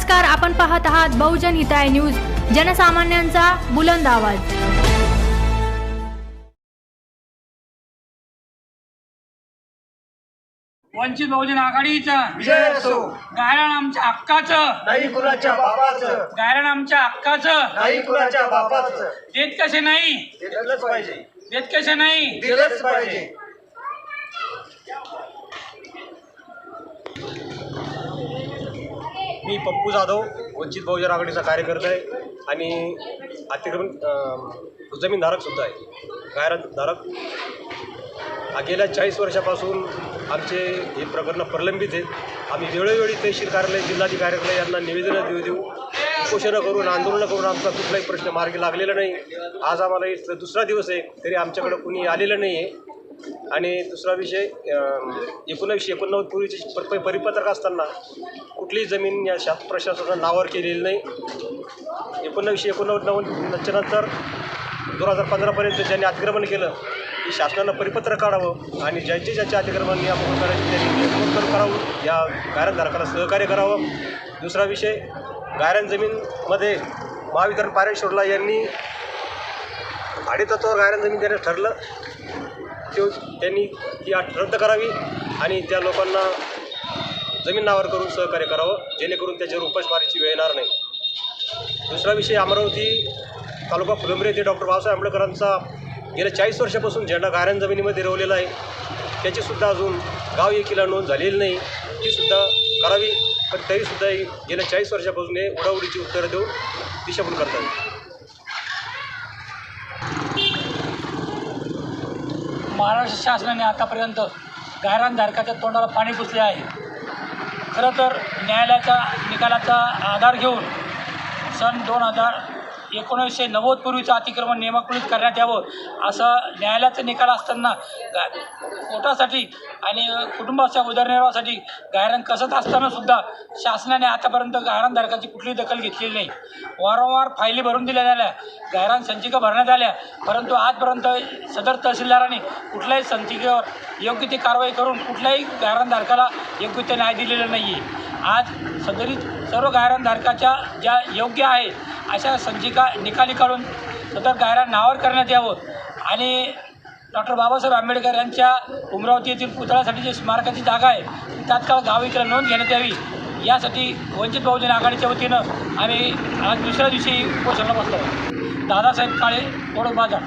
नमस्कार आपण पाहत आहात बहुजन हिताय न्यूज जनसामान्यांचा बुलंद आवाज. वंचित बहुजन आघाडीचं विजय असो. गायरान आमच्या हक्काचं नाही कुणाच्या बापाचं. गायरान आमच्या हक्काचं. नाही कुणाच्या बापाचं. देत कसे नाही? दिलंच पाहिजे. देत कसे नाही? दिलंच पाहिजे. मी पप्पू जाधव वंचित बहुजन आघाडीचा कार्यकर्ता आहे आणि अतिक्रमण जमीनधारकसुद्धा जमीनधारक सुद्धा आहे. गायरधारक हा गेल्या चाळीस वर्षापासून आमचे हे प्रकरणं प्रलंबित आहेत आम्ही वेळोवेळी तहसील कार्यालय जिल्हाधिकारी कार्यालय यांना निवेदनं देऊ देऊ उपोषणं करून आंदोलनं करून आमचा कुठलाही प्रश्न मार्गी लागलेला नाही. आज आम्हाला दुसरा दिवस आहे तरी आमच्याकडं कुणी आलेलं नाही आहे आणि दुसरा विषय एकोणावीसशे एकोणनव्वद पूर्वीचे प- परिपत्रक असताना कुठलीही जमीन या शासन प्रशासनाच्या नावावर केलेली नाही. एकोणावीसशे एकोणनव्वद नव्वदच्या नंतर दोन हजार पंधरापर्यंत ज्यांनी अतिक्रमण केलं की शासनानं परिपत्र काढावं आणि ज्यांचे ज्यांचे अतिक्रमण या करायचे त्यांनी नियमोत्तर करावं या गायरनधारकाला सहकार्य करावं. दुसरा विषय गायरन जमीनमध्ये महावितरण पारेश्वरला यांनी भाडेतत्वावर गायरन जमीन देण्यास ठरलं. तो त्यांनी ती अट रद्द करावी आणि त्या लोकांना जमीन नावावर करून सहकार्य करावं जेणेकरून त्याच्यावर उपासमारीची वेळ येणार नाही. दुसरा विषय अमरावती तालुका फुलंबरी येथे डॉक्टर बाबासाहेब आंबेडकरांचा गेल्या चाळीस वर्षापासून झेंडा गायरान जमिनीमध्ये रोवलेला आहे. त्याचीसुद्धा अजून गाव एकीला नोंद झालेली नाही. तीसुद्धा करावी पण तरीसुद्धा गेल्या चाळीस वर्षापासून हे उडाउडीची उत्तरं देऊन दिशाभूल करतात. महाराष्ट्र शासनाने आतापर्यंत गायरानधारकाच्या तोंडाला पाणी पुसले आहे. खरं तर न्यायालयाच्या निकालाचा आधार घेऊन सन दोन हजार एकोणीसशे नव्वद पूर्वीचं अतिक्रमण नियमाकुलित करण्यात यावं असं न्यायालयाचा निकाल असताना गा पोटासाठी आणि कुटुंबाच्या उदरनिर्वाहासाठी गायरण कसत असताना सुद्धा शासनाने आतापर्यंत गायरानधारकाची कुठलीही दखल घेतलेली नाही. वारंवार फायली भरून दिल्या झाल्या गायरान संचिका भरण्यात आल्या. परंतु आजपर्यंत सदर तहसीलदाराने कुठल्याही संचिकेवर योग्य ती कारवाई करून कुठल्याही गायरानधारकाला योग्य ते न्याय दिलेलं नाही आहे आज सदरीत सर्व गायरानधारकाच्या ज्या योग्य आहे अशा संचिका निकाली काढून सदर गायरा नावर करण्यात यावं. आणि डॉक्टर बाबासाहेब आंबेडकर यांच्या उमरावती येथील पुतळ्यासाठी जी स्मारकाची जागा आहे ती तात्काळ गाविकेला नोंद घेण्यात यावी. यासाठी वंचित बहुजन आघाडीच्या वतीनं आम्ही आज दुसऱ्या दिवशी उपोषणाला बसलो दादासाहेब काळे कोडो बाजार.